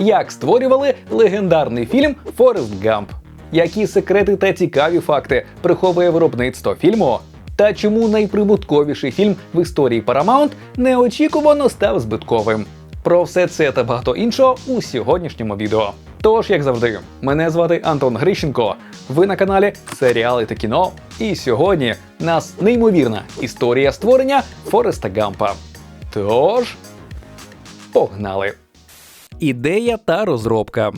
як створювали легендарний фільм Форест Гамп, які секрети та цікаві факти приховує виробництво фільму, та чому найприбутковіший фільм в історії Paramount неочікувано став збитковим. Про все це та багато іншого у сьогоднішньому відео. Тож, як завжди, мене звати Антон Грищенко. Ви на каналі Серіали та кіно. І сьогодні нас неймовірна історія створення Фореста Гампа. Тож, погнали! Ідея та розробка.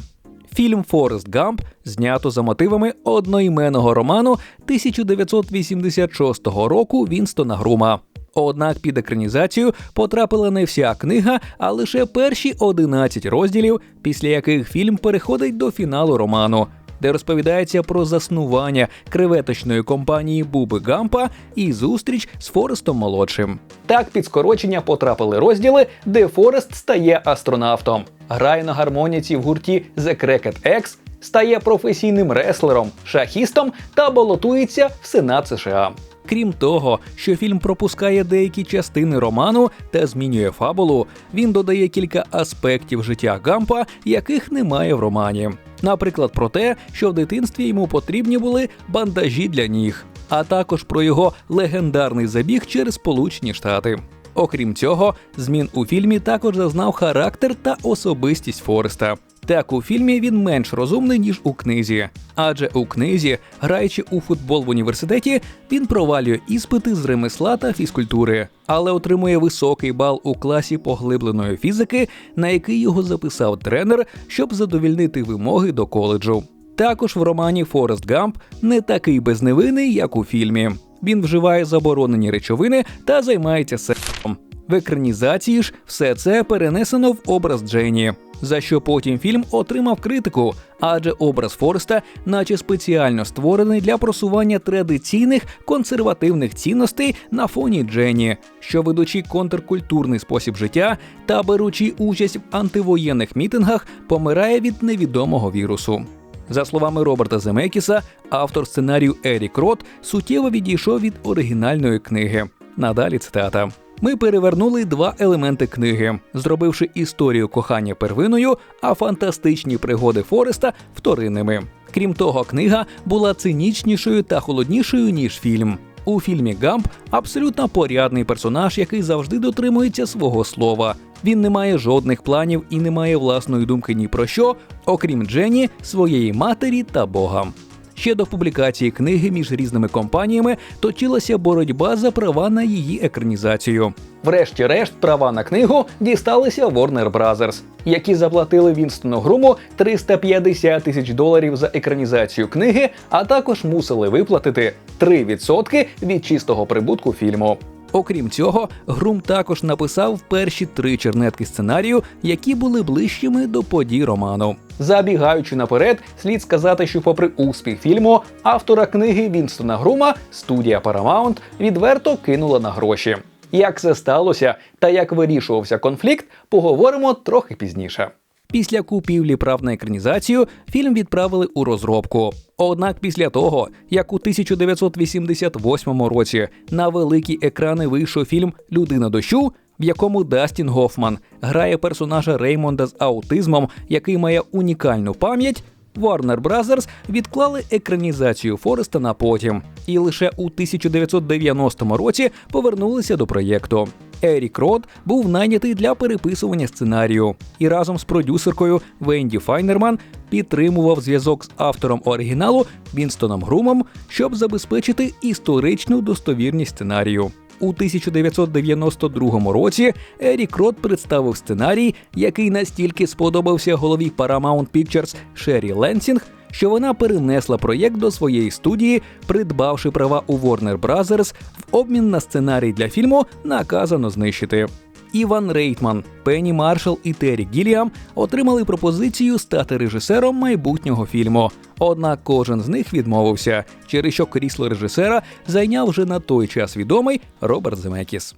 Фільм Форест Гамп знято за мотивами одноіменного роману 1986 року Вінстона Грума. Однак під екранізацію потрапила не вся книга, а лише перші 11 розділів, після яких фільм переходить до фіналу роману, де розповідається про заснування креветочної компанії Буби Гампа і зустріч з Форестом молодшим. Так під скорочення потрапили розділи, де Форест стає астронавтом, грає на гармоніці в гурті The Cracket X, стає професійним реслером, шахістом та балотується в Сенат США. Крім того, що фільм пропускає деякі частини роману та змінює фабулу, він додає кілька аспектів життя Гампа, яких немає в романі. Наприклад, про те, що в дитинстві йому потрібні були бандажі для ніг, а також про його легендарний забіг через Сполучені Штати. Окрім цього, змін у фільмі також зазнав характер та особистість Фореста. Так у фільмі він менш розумний ніж у книзі, адже у книзі, граючи у футбол в університеті, він провалює іспити з ремесла та фізкультури, але отримує високий бал у класі поглибленої фізики, на який його записав тренер, щоб задовільнити вимоги до коледжу. Також в романі Форест Гамп не такий безневинний, як у фільмі. Він вживає заборонені речовини та займається сексом. В екранізації ж все це перенесено в образ Джені, за що потім фільм отримав критику, адже образ Фореста, наче спеціально створений для просування традиційних консервативних цінностей на фоні Джені, що ведучи контркультурний спосіб життя та беручи участь в антивоєнних мітингах, помирає від невідомого вірусу. За словами Роберта Земекіса, автор сценарію Ерік Рот суттєво відійшов від оригінальної книги. Надалі цитата. Ми перевернули два елементи книги, зробивши історію кохання первиною, а фантастичні пригоди Фореста вторинними. Крім того, книга була цинічнішою та холоднішою ніж фільм. У фільмі Гамп абсолютно порядний персонаж, який завжди дотримується свого слова. Він не має жодних планів і не має власної думки ні про що, окрім Джені, своєї матері та Бога. Ще до публікації книги між різними компаніями точилася боротьба за права на її екранізацію. Врешті-решт, права на книгу дісталися Warner Brothers, які заплатили Вінстону Груму 350 тисяч доларів за екранізацію книги, а також мусили виплатити 3% від чистого прибутку фільму. Окрім цього, Грум також написав перші три чернетки сценарію, які були ближчими до подій роману. Забігаючи наперед, слід сказати, що, попри успіх фільму, автора книги Вінстона Грума студія Paramount відверто кинула на гроші. Як це сталося та як вирішувався конфлікт, поговоримо трохи пізніше. Після купівлі прав на екранізацію фільм відправили у розробку. Однак після того, як у 1988 році на великі екрани вийшов фільм Людина дощу, в якому Дастін Гофман грає персонажа Реймонда з аутизмом, який має унікальну пам'ять. Warner Brothers відклали екранізацію Фореста на потім, і лише у 1990 році повернулися до проєкту. Ерік Рот був найнятий для переписування сценарію і разом з продюсеркою Венді Файнерман підтримував зв'язок з автором оригіналу Вінстоном Грумом, щоб забезпечити історичну достовірність сценарію. У 1992 році Ерік Рот представив сценарій, який настільки сподобався голові Paramount Pictures Шері Ленсінг, що вона перенесла проєкт до своєї студії, придбавши права у Warner Brothers в обмін на сценарій для фільму наказано знищити. Іван Рейтман, Пенні Маршал і Террі Гіліам отримали пропозицію стати режисером майбутнього фільму. Однак кожен з них відмовився, через що крісло режисера зайняв вже на той час відомий Роберт Земекіс.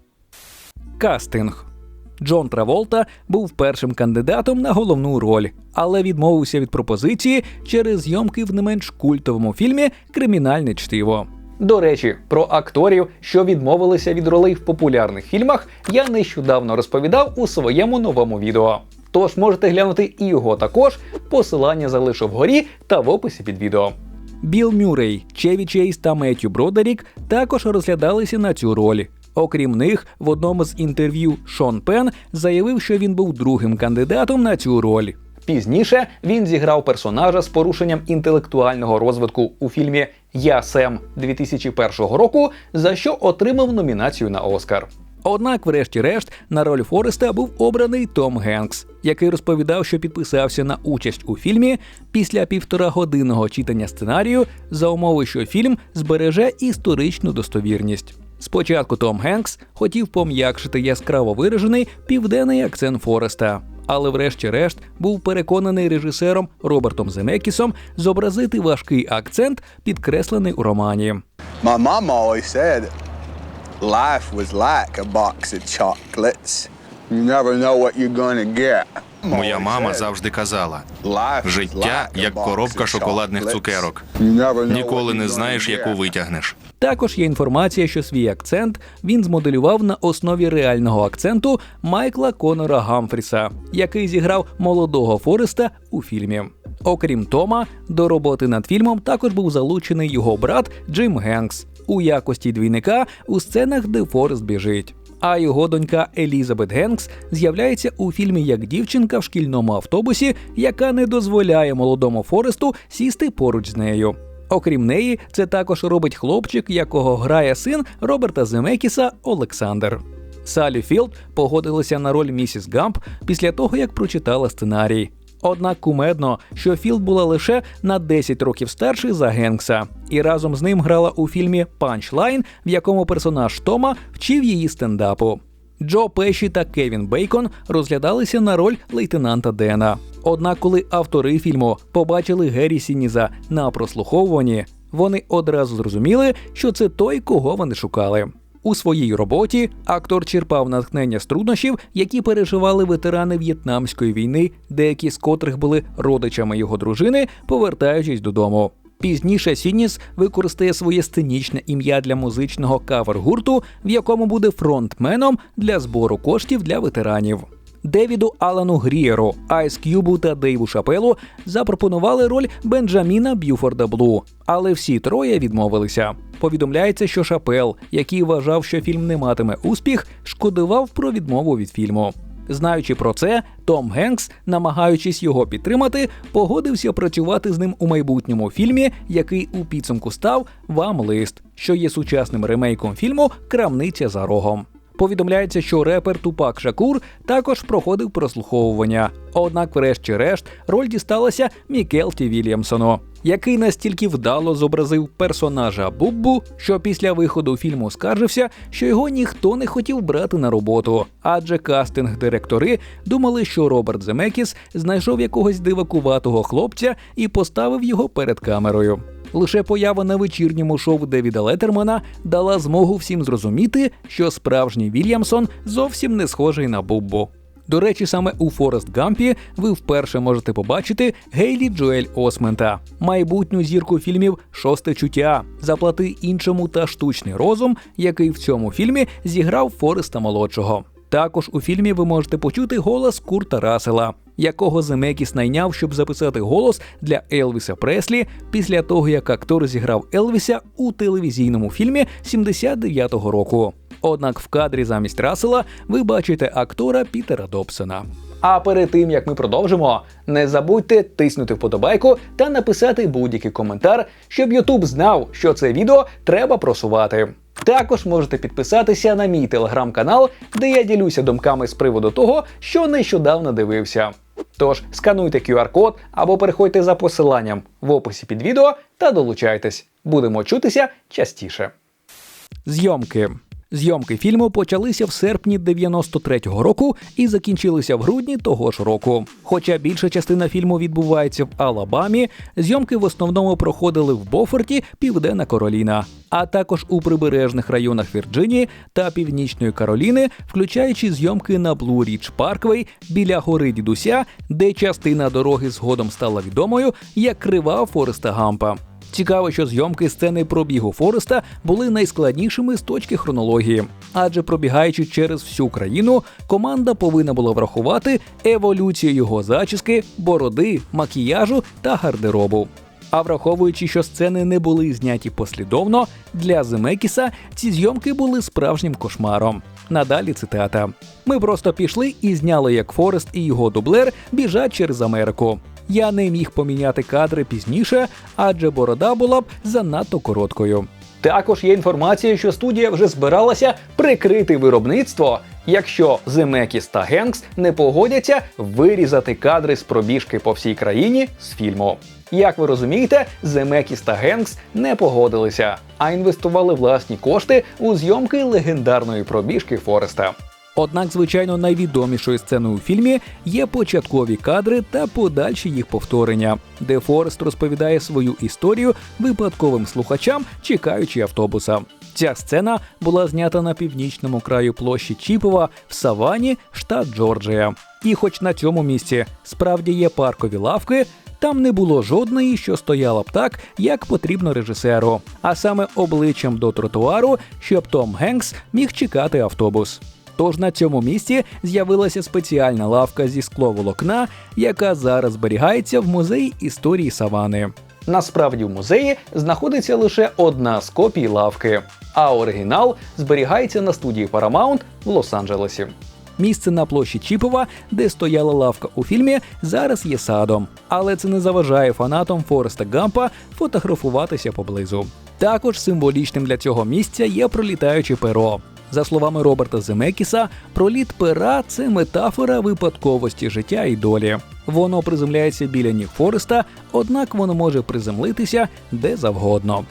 Кастинг Джон Траволта був першим кандидатом на головну роль, але відмовився від пропозиції через зйомки в не менш культовому фільмі Кримінальне чтиво. До речі, про акторів, що відмовилися від ролей в популярних фільмах, я нещодавно розповідав у своєму новому відео. Тож можете глянути і його також. Посилання залишу вгорі та в описі під відео. Біл Мюррей, Чеві Чейз та Меттю Бродерік також розглядалися на цю роль. Окрім них, в одному з інтерв'ю Шон Пен заявив, що він був другим кандидатом на цю роль. Пізніше він зіграв персонажа з порушенням інтелектуального розвитку у фільмі Я Сем 2001 року, за що отримав номінацію на Оскар. Однак, врешті-решт, на роль Фореста був обраний Том Генкс, який розповідав, що підписався на участь у фільмі після півторагодинного читання сценарію за умови, що фільм збереже історичну достовірність. Спочатку Том Генкс хотів пом'якшити яскраво виражений південний акцент Фореста, але врешті-решт був переконаний режисером Робертом Земекісом зобразити важкий акцент, підкреслений у романі. My mom always said life was like a box of chocolates. You never know what you're gonna get. Моя мама завжди казала: життя як коробка шоколадних цукерок. Ніколи не знаєш, яку витягнеш. Також є інформація, що свій акцент він змоделював на основі реального акценту Майкла Конора Гамфріса, який зіграв молодого Фореста у фільмі. Окрім Тома, до роботи над фільмом також був залучений його брат Джим Генкс у якості двійника у сценах, де Форест біжить. А його донька Елізабет Генкс з'являється у фільмі як дівчинка в шкільному автобусі, яка не дозволяє молодому Форесту сісти поруч з нею. Окрім неї, це також робить хлопчик, якого грає син Роберта Земекіса Олександр. Салі Філд погодилася на роль місіс Гамп після того, як прочитала сценарій. Однак кумедно, що Філд була лише на 10 років старший за Генкса, і разом з ним грала у фільмі Панчлайн, в якому персонаж Тома вчив її стендапу. Джо Пеші та Кевін Бейкон розглядалися на роль лейтенанта Дена. Однак, коли автори фільму побачили Геррі Сініза на прослуховуванні, вони одразу зрозуміли, що це той, кого вони шукали. У своїй роботі актор черпав натхнення з труднощів, які переживали ветерани В'єтнамської війни, деякі з котрих були родичами його дружини, повертаючись додому. Пізніше Сініс використає своє сценічне ім'я для музичного кавер-гурту, в якому буде фронтменом для збору коштів для ветеранів. Девіду Алану Грієру, Айс К'юбу та Дейву Шапелу запропонували роль Бенджаміна Б'юфорда Блу, але всі троє відмовилися. Повідомляється, що Шапел, який вважав, що фільм не матиме успіх, шкодував про відмову від фільму. Знаючи про це, Том Генкс, намагаючись його підтримати, погодився працювати з ним у майбутньому фільмі, який у підсумку став Вам лист, що є сучасним ремейком фільму Крамниця за рогом. Повідомляється, що репер Тупак Шакур також проходив прослуховування. Однак, врешті-решт, роль дісталася Мікелті Вільямсону, який настільки вдало зобразив персонажа Буббу, що після виходу фільму скаржився, що його ніхто не хотів брати на роботу, адже кастинг-директори думали, що Роберт Земекіс знайшов якогось дивакуватого хлопця і поставив його перед камерою. Лише поява на вечірньому шоу Девіда Леттермана дала змогу всім зрозуміти, що справжній Вільямсон зовсім не схожий на Буббу. До речі, саме у Форест Гампі ви вперше можете побачити Гейлі Джоель Осмента, майбутню зірку фільмів Шосте чуття, заплати іншому та штучний розум, який в цьому фільмі зіграв Фореста молодшого. Також у фільмі ви можете почути голос Курта Расела, якого Земекіс найняв, щоб записати голос для Елвіса Преслі після того, як актор зіграв Елвіса у телевізійному фільмі 79-го року. Однак в кадрі замість Расела ви бачите актора Пітера Добсона. А перед тим як ми продовжимо, не забудьте тиснути вподобайку та написати будь-який коментар, щоб Ютуб знав, що це відео треба просувати. Також можете підписатися на мій телеграм-канал, де я ділюся думками з приводу того, що нещодавно дивився. Тож скануйте QR-код або переходьте за посиланням в описі під відео та долучайтесь. Будемо чутися частіше. Зйомки. Зйомки фільму почалися в серпні 93-го року і закінчилися в грудні того ж року. Хоча більша частина фільму відбувається в Алабамі, зйомки в основному проходили в Бофорті, Південна Кароліна, а також у прибережних районах Вірджинії та Північної Кароліни, включаючи зйомки на Блу Річ Парквей біля гори Дідуся, де частина дороги згодом стала відомою як крива Фореста Гампа. Цікаво, що зйомки сцени пробігу Фореста були найскладнішими з точки хронології, адже пробігаючи через всю країну, команда повинна була врахувати еволюцію його зачіски, бороди, макіяжу та гардеробу. А враховуючи, що сцени не були зняті послідовно, для Земекіса ці зйомки були справжнім кошмаром. Надалі цитата: Ми просто пішли і зняли, як Форест і його дублер біжать через Америку. Я не міг поміняти кадри пізніше, адже борода була б занадто короткою. Також є інформація, що студія вже збиралася прикрити виробництво, якщо Земекіс та Генкс не погодяться вирізати кадри з пробіжки по всій країні з фільму. Як ви розумієте, Земекіс та Генкс не погодилися, а інвестували власні кошти у зйомки легендарної пробіжки Фореста. Однак, звичайно, найвідомішою сценою у фільмі є початкові кадри та подальші їх повторення, де Форест розповідає свою історію випадковим слухачам, чекаючи автобуса. Ця сцена була знята на північному краю площі Чіпова в Савані, штат Джорджія. І, хоч на цьому місці справді є паркові лавки, там не було жодної, що стояла б так, як потрібно режисеру, а саме обличчям до тротуару, щоб Том Генкс міг чекати автобус. Тож на цьому місці з'явилася спеціальна лавка зі скловолокна, яка зараз зберігається в музеї історії Савани. Насправді в музеї знаходиться лише одна з копій лавки, а оригінал зберігається на студії Paramount в Лос-Анджелесі. Місце на площі Чіпова, де стояла лавка у фільмі, зараз є садом, але це не заважає фанатам Фореста Гампа фотографуватися поблизу. Також символічним для цього місця є пролітаюче перо. За словами Роберта Земекіса, проліт пера це метафора випадковості життя і долі. Воно приземляється біля ніг Фореста, однак воно може приземлитися де завгодно.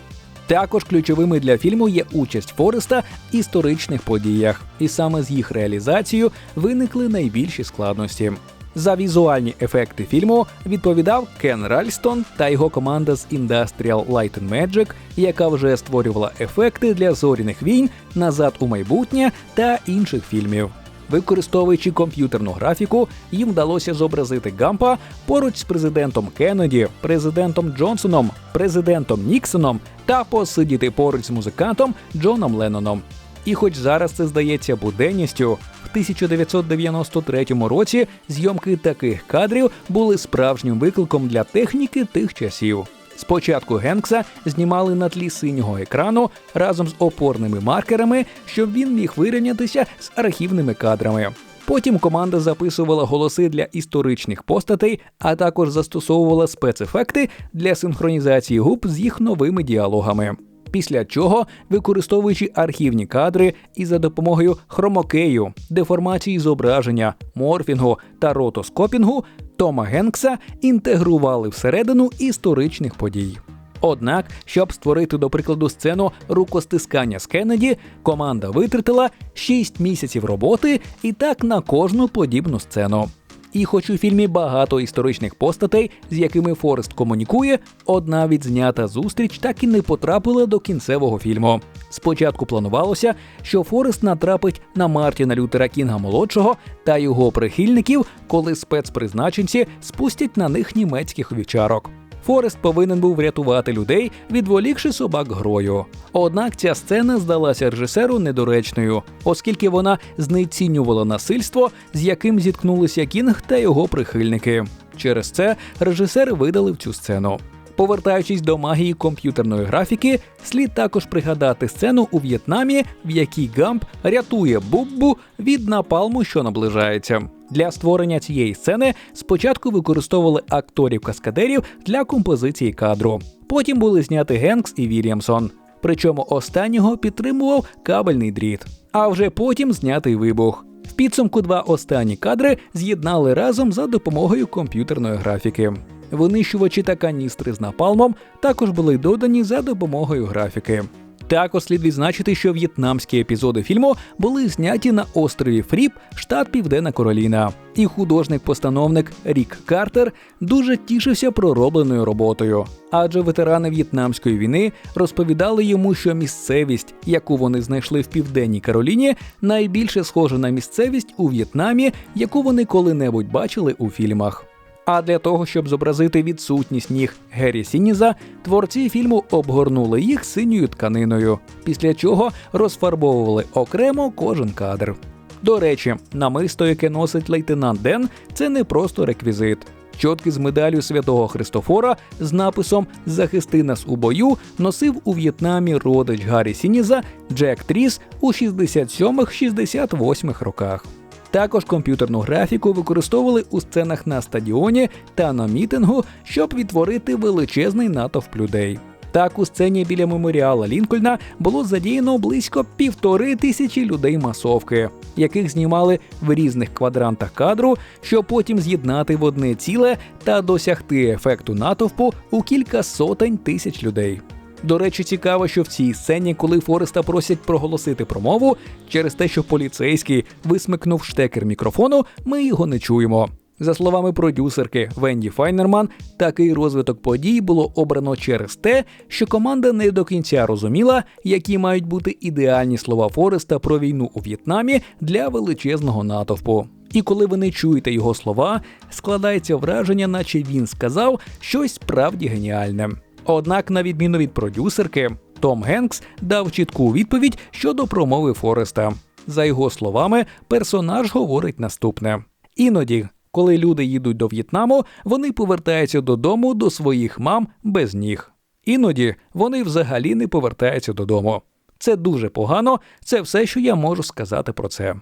Також ключовими для фільму є участь Фореста в історичних подіях, і саме з їх реалізацією виникли найбільші складності. За візуальні ефекти фільму відповідав Кен Ральстон та його команда з Industrial Light and Magic, яка вже створювала ефекти для зоряних війн, назад у майбутнє та інших фільмів. Використовуючи комп'ютерну графіку, їм вдалося зобразити Гампа поруч з президентом Кеннеді, президентом Джонсоном, президентом Ніксоном та посидіти поруч з музикантом Джоном Ленноном. І хоч зараз це здається буденністю, 1993 році зйомки таких кадрів були справжнім викликом для техніки тих часів. Спочатку Генкса знімали на тлі синього екрану разом з опорними маркерами, щоб він міг вирівнятися з архівними кадрами. Потім команда записувала голоси для історичних постатей, а також застосовувала спецефекти для синхронізації губ з їх новими діалогами. Після чого, використовуючи архівні кадри і за допомогою хромокею, деформації зображення, морфінгу та ротоскопінгу, Тома Генкса інтегрували всередину історичних подій. Однак, щоб створити, до прикладу, сцену рукостискання з Кеннеді, команда витратила 6 місяців роботи і так на кожну подібну сцену. І хоч у фільмі багато історичних постатей, з якими Форест комунікує, одна відзнята зустріч так і не потрапила до кінцевого фільму. Спочатку планувалося, що Форест натрапить на Мартіна Лютера Кінга молодшого та його прихильників, коли спецпризначенці спустять на них німецьких вівчарок. Форест повинен був врятувати людей, відволікши собак грою. Однак ця сцена здалася режисеру недоречною, оскільки вона знецінювала насильство, з яким зіткнулися Кінг та його прихильники. Через це режисер видалив цю сцену. Повертаючись до магії комп'ютерної графіки, слід також пригадати сцену у В'єтнамі, в якій Гамп рятує Буббу від напалму, що наближається. Для створення цієї сцени спочатку використовували акторів-каскадерів для композиції кадру. Потім були зняти Генкс і Вільямсон. Причому останнього підтримував кабельний дріт, а вже потім знятий вибух. В підсумку два останні кадри з'єднали разом за допомогою комп'ютерної графіки. Винищувачі та каністри з напалмом також були додані за допомогою графіки. Також слід відзначити, що в'єтнамські епізоди фільму були зняті на острові Фріп, штат Південна Кароліна. І художник-постановник Рік Картер дуже тішився проробленою роботою, адже ветерани в'єтнамської війни розповідали йому, що місцевість, яку вони знайшли в південній Кароліні, найбільше схожа на місцевість у В'єтнамі, яку вони коли-небудь бачили у фільмах. А для того, щоб зобразити відсутність ніг Геррі Сініза, творці фільму обгорнули їх синьою тканиною, після чого розфарбовували окремо кожен кадр. До речі, намисто, яке носить лейтенант Ден, це не просто реквізит. Чотки з медаллю святого Христофора з написом Захисти нас у бою носив у В'єтнамі родич Гаррі Сініза Джек Тріс у 67-68 роках. Також комп'ютерну графіку використовували у сценах на стадіоні та на мітингу, щоб відтворити величезний натовп людей. Так, у сцені біля меморіала Лінкольна було задіяно близько півтори тисячі людей масовки, яких знімали в різних квадрантах кадру, щоб потім з'єднати в одне ціле та досягти ефекту натовпу у кілька сотень тисяч людей. До речі, цікаво, що в цій сцені, коли Фореста просять проголосити промову, через те, що поліцейський висмикнув штекер мікрофону, ми його не чуємо. За словами продюсерки Венді Файнерман, такий розвиток подій було обрано через те, що команда не до кінця розуміла, які мають бути ідеальні слова Фореста про війну у В'єтнамі для величезного натовпу. І коли ви не чуєте його слова, складається враження, наче він сказав щось справді геніальне. Однак, на відміну від продюсерки, Том Генкс дав чітку відповідь щодо промови Фореста. За його словами, персонаж говорить наступне: іноді, коли люди їдуть до В'єтнаму, вони повертаються додому до своїх мам без ніг. Іноді вони взагалі не повертаються додому. Це дуже погано, це все, що я можу сказати про це.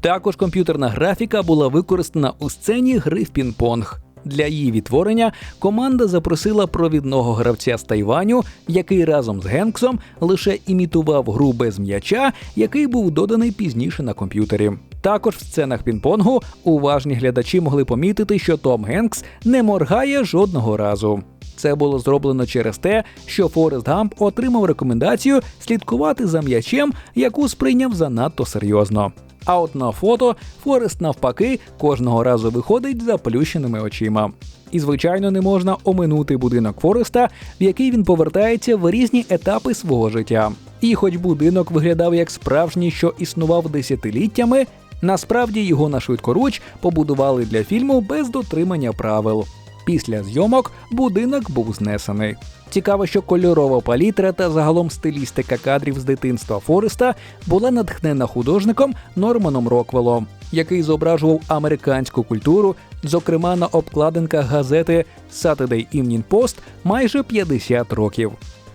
Також комп'ютерна графіка була використана у сцені гри в пінг-понг. Для її відтворення команда запросила провідного гравця з Тайваню, який разом з Генксом лише імітував гру без м'яча, який був доданий пізніше на комп'ютері. Також в сценах пінг-понгу уважні глядачі могли помітити, що Том Генкс не моргає жодного разу. Це було зроблено через те, що Форест Гамп отримав рекомендацію слідкувати за м'ячем, яку сприйняв занадто серйозно. А от на фото Форест навпаки кожного разу виходить з заплющеними очима. І, звичайно, не можна оминути будинок Фореста, в який він повертається в різні етапи свого життя. І хоч будинок виглядав як справжній, що існував десятиліттями, насправді його на швидкоруч побудували для фільму без дотримання правил. Після зйомок будинок був знесений. Цікаво, що кольорова палітра та загалом стилістика кадрів з дитинства Фореста була натхнена художником Норманом Роквелом, який зображував американську культуру, зокрема на обкладинках газети Saturday Evening Post майже 50 років.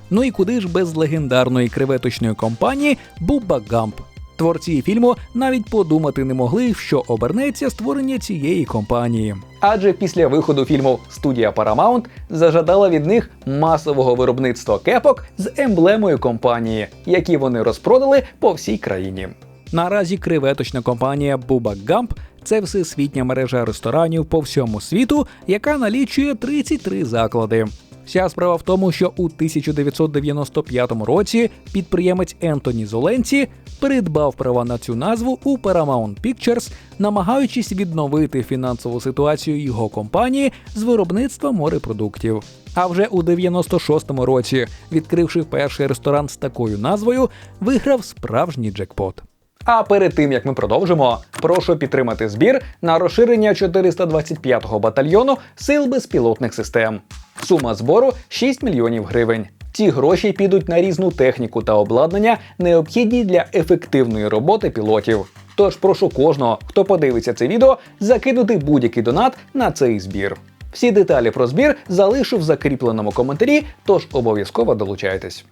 Ну і куди ж без легендарної креветочної компанії Бубба Гамп. Творці фільму навіть подумати не могли, що обернеться створення цієї компанії. Адже після виходу фільму студія Paramount зажадала від них масового виробництва кепок з емблемою компанії, які вони розпродали по всій країні. Наразі креветочна компанія Bubba Gump – це всесвітня мережа ресторанів по всьому світу, яка налічує 33 заклади. Вся справа в тому, що у 1995 році підприємець Ентоні Золенці придбав права на цю назву у Paramount Pictures, намагаючись відновити фінансову ситуацію його компанії з виробництва морепродуктів. А вже у 96-му році, відкривши перший ресторан з такою назвою, виграв справжній джекпот. А перед тим як ми продовжимо, прошу підтримати збір на розширення 425-го батальйону сил безпілотних систем. Сума збору 6 мільйонів гривень. Ці гроші підуть на різну техніку та обладнання, необхідні для ефективної роботи пілотів. Тож прошу кожного, хто подивиться це відео, закинути будь-який донат на цей збір. Всі деталі про збір залишу в закріпленому коментарі, тож обов'язково долучайтесь.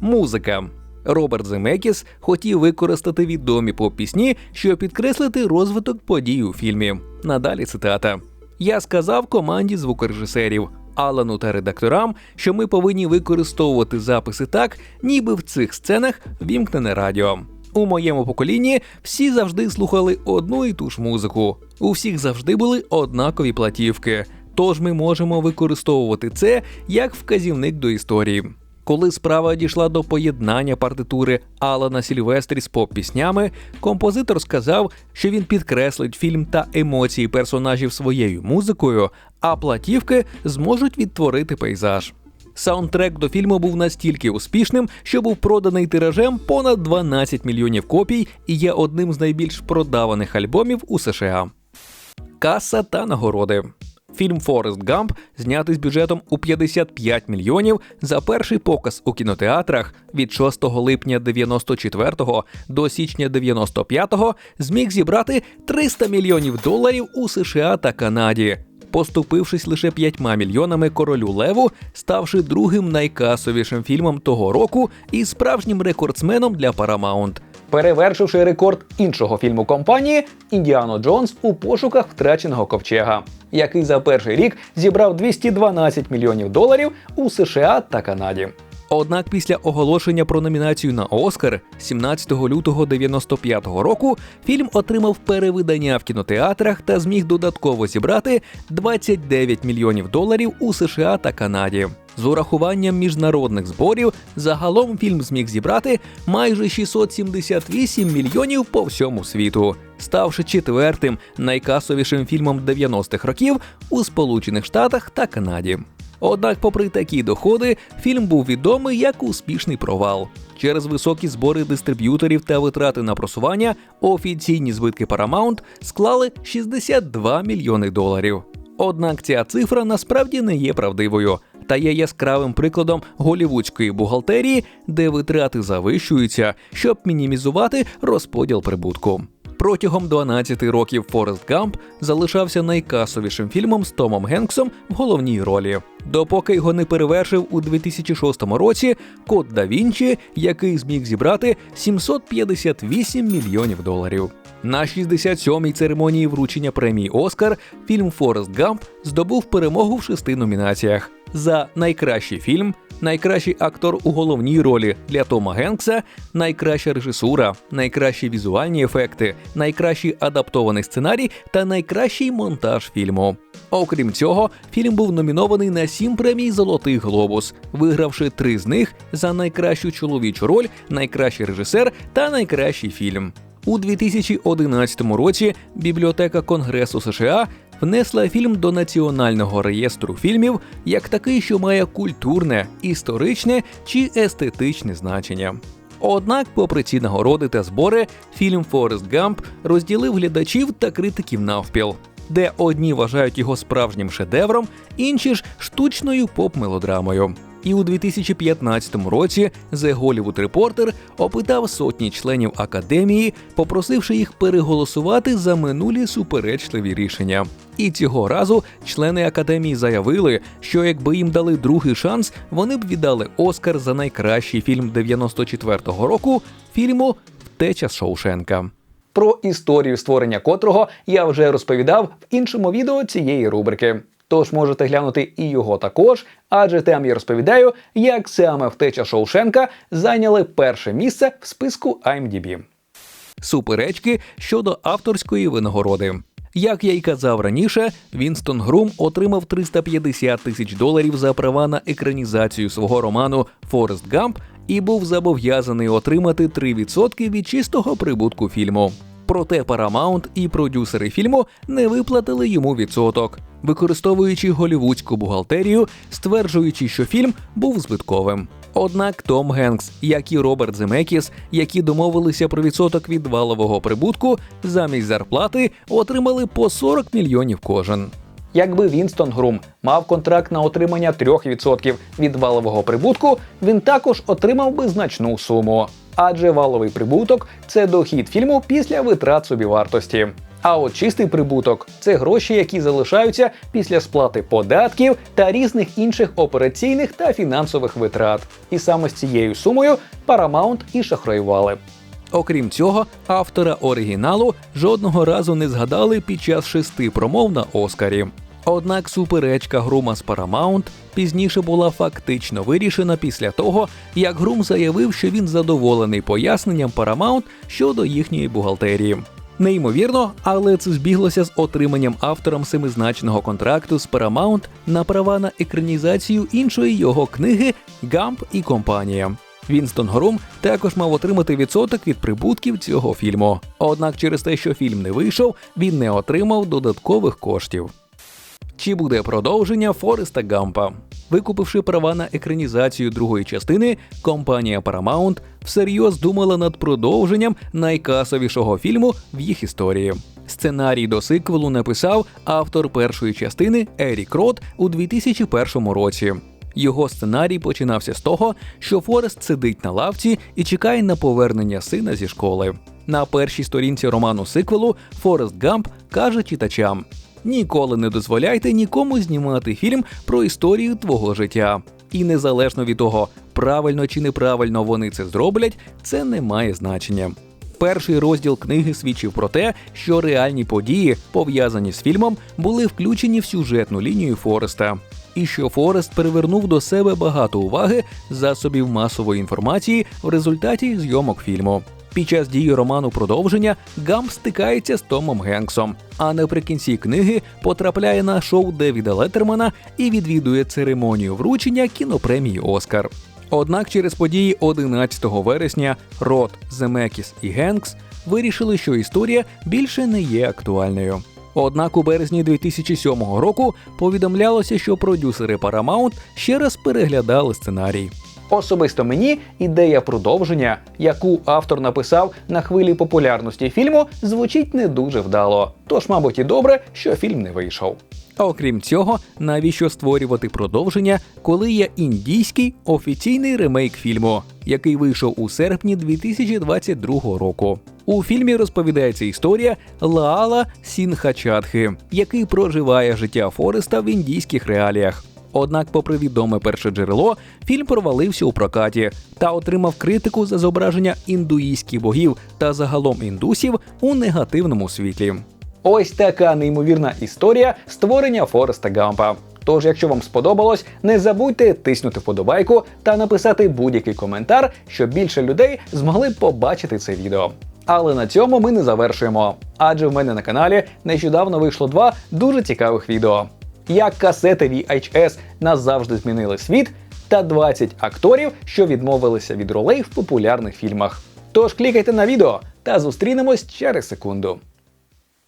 Музика. Роберт Земекіс хотів використати відомі поп-пісні, щоб підкреслити розвиток подій у фільмі. Надалі цитата: Я сказав команді звукорежисерів. Алану та редакторам, що ми повинні використовувати записи так, ніби в цих сценах вімкнене радіо. У моєму поколінні всі завжди слухали одну і ту ж музику. У всіх завжди були однакові платівки. Тож ми можемо використовувати це як вказівник до історії. Коли справа дійшла до поєднання партитури Алана Сільвестрі з поп-піснями, композитор сказав, що він підкреслить фільм та емоції персонажів своєю музикою, а платівки зможуть відтворити пейзаж. Саундтрек до фільму був настільки успішним, що був проданий тиражем понад 12 мільйонів копій і є одним з найбільш продаваних альбомів у США. Каса та нагороди. Фільм Форест Гамп знятий з бюджетом у 55 мільйонів за перший показ у кінотеатрах від 6 липня 94 до січня 95 зміг зібрати 300 мільйонів доларів у США та Канаді. Поступившись лише 5 мільйонами королю Леву, ставши другим найкасовішим фільмом того року і справжнім рекордсменом для Paramount. Перевершивши рекорд іншого фільму компанії Індіано Джонс у пошуках втраченого ковчега, який за перший рік зібрав 212 мільйонів доларів у США та Канаді. Однак після оголошення про номінацію на Оскар 17 лютого 95-го року фільм отримав перевидання в кінотеатрах та зміг додатково зібрати 29 мільйонів доларів у США та Канаді. З урахуванням міжнародних зборів загалом фільм зміг зібрати майже 678 мільйонів по всьому світу, ставши четвертим найкасовішим фільмом 90-х років у Сполучених Штатах та Канаді. Однак, попри такі доходи, фільм був відомий як успішний провал. Через високі збори дистриб'юторів та витрати на просування офіційні збитки Paramount склали 62 мільйони доларів. Однак ця цифра насправді не є правдивою та є яскравим прикладом голівудської бухгалтерії, де витрати завищуються, щоб мінімізувати розподіл прибутку. Протягом 12 років Форест Гамп залишався найкасовішим фільмом з Томом Генксом в головній ролі, допоки його не перевершив у 2006 році Код да Вінчі, який зміг зібрати 758 мільйонів доларів. На 67-й церемонії вручення премії Оскар фільм Форест Гамп здобув перемогу в шести номінаціях за найкращий фільм, найкращий актор у головній ролі для Тома Генкса, найкраща режисура, найкращі візуальні ефекти, найкращий адаптований сценарій та найкращий монтаж фільму. Окрім цього, фільм був номінований на сім премій Золотий глобус, вигравши три з них за найкращу чоловічу роль, найкращий режисер та найкращий фільм. У 2011 році бібліотека Конгресу США внесла фільм до національного реєстру фільмів як такий, що має культурне, історичне чи естетичне значення. Однак, попри ці нагороди та збори, фільм Форест Гамп розділив глядачів та критиків навпіл, де одні вважають його справжнім шедевром, інші ж штучною поп-мелодрамою. І у 2015 році The Hollywood Reporter опитав сотні членів академії, попросивши їх переголосувати за минулі суперечливі рішення. І цього разу члени академії заявили, що якби їм дали другий шанс, вони б віддали Оскар за найкращий фільм 94-го року фільму Втеча з Шоушенка. Про історію створення котрого я вже розповідав в іншому відео цієї рубрики. Тож можете глянути і його також, адже там я розповідаю, як саме втеча Шоушенка зайняли перше місце в списку IMDb. Суперечки щодо авторської винагороди. Як я й казав раніше, Вінстон Грум отримав 350 тисяч доларів за права на екранізацію свого роману Форест Гамп і був зобов'язаний отримати 3% від чистого прибутку фільму. Проте Paramount і продюсери фільму не виплатили йому відсоток, використовуючи голівудську бухгалтерію, стверджуючи, що фільм був збитковим. Однак Том Генкс, як і Роберт Земекіс, які домовилися про відсоток від валового прибутку, замість зарплати отримали по 40 мільйонів кожен. Якби Вінстон Грум мав контракт на отримання 3% від валового прибутку, він також отримав би значну суму. Адже валовий прибуток це дохід фільму після витрат собівартості. А от чистий прибуток це гроші, які залишаються після сплати податків та різних інших операційних та фінансових витрат. І саме з цією сумою Paramount і шахраювали. Окрім цього, автора оригіналу жодного разу не згадали під час шести промов на Оскарі. Однак суперечка Грума з Paramount пізніше була фактично вирішена після того, як Грум заявив, що він задоволений поясненням Paramount щодо їхньої бухгалтерії. Неймовірно, але це збіглося з отриманням автором семизначного контракту з Paramount на права на екранізацію іншої його книги Гамп і компанія. Вінстон Грум також мав отримати відсоток від прибутків цього фільму. Однак через те, що фільм не вийшов, він не отримав додаткових коштів. Чи буде продовження Фореста Гампа? Викупивши права на екранізацію другої частини, компанія Paramount всерйоз думала над продовженням найкасовішого фільму в їх історії. Сценарій до сиквелу написав автор першої частини Ерік Рот у 2001 році. Його сценарій починався з того, що Форест сидить на лавці і чекає на повернення сина зі школи. На першій сторінці роману сиквелу Форест Гамп каже читачам: ніколи не дозволяйте нікому знімати фільм про історію твого життя. І незалежно від того, правильно чи неправильно вони це зроблять, це не має значення. Перший розділ книги свідчив про те, що реальні події, пов'язані з фільмом, були включені в сюжетну лінію Фореста, і що Форест привернув до себе багато уваги засобів масової інформації в результаті зйомок фільму. Під час дії роману продовження Гамп стикається з Томом Генксом, а наприкінці книги потрапляє на шоу Девіда Леттермана і відвідує церемонію вручення кінопремії Оскар. Однак через події 11 вересня Рот, Земекіс і Генкс вирішили, що історія більше не є актуальною. Однак у березні 2007 року повідомлялося, що продюсери Paramount ще раз переглядали сценарій. Особисто мені ідея продовження, яку автор написав на хвилі популярності фільму, звучить не дуже вдало. Тож, мабуть, і добре, що фільм не вийшов. Окрім цього, навіщо створювати продовження, коли є індійський офіційний ремейк фільму, який вийшов у серпні 2022 року. У фільмі розповідається історія Лаала Сінхачатхи, який проживає життя Фореста в індійських реаліях. Однак, попри відоме перше джерело, фільм провалився у прокаті та отримав критику за зображення індуїзьких богів та загалом індусів у негативному світлі. Ось така неймовірна історія створення Фореста Гампа. Тож, якщо вам сподобалось, не забудьте тиснути вподобайку та написати будь-який коментар, щоб більше людей змогли побачити це відео. Але на цьому ми не завершуємо. Адже в мене на каналі нещодавно вийшло два дуже цікавих відео. Як касети VHS назавжди змінили світ, та 20 акторів, що відмовилися від ролей в популярних фільмах. Тож клікайте на відео та зустрінемось через секунду.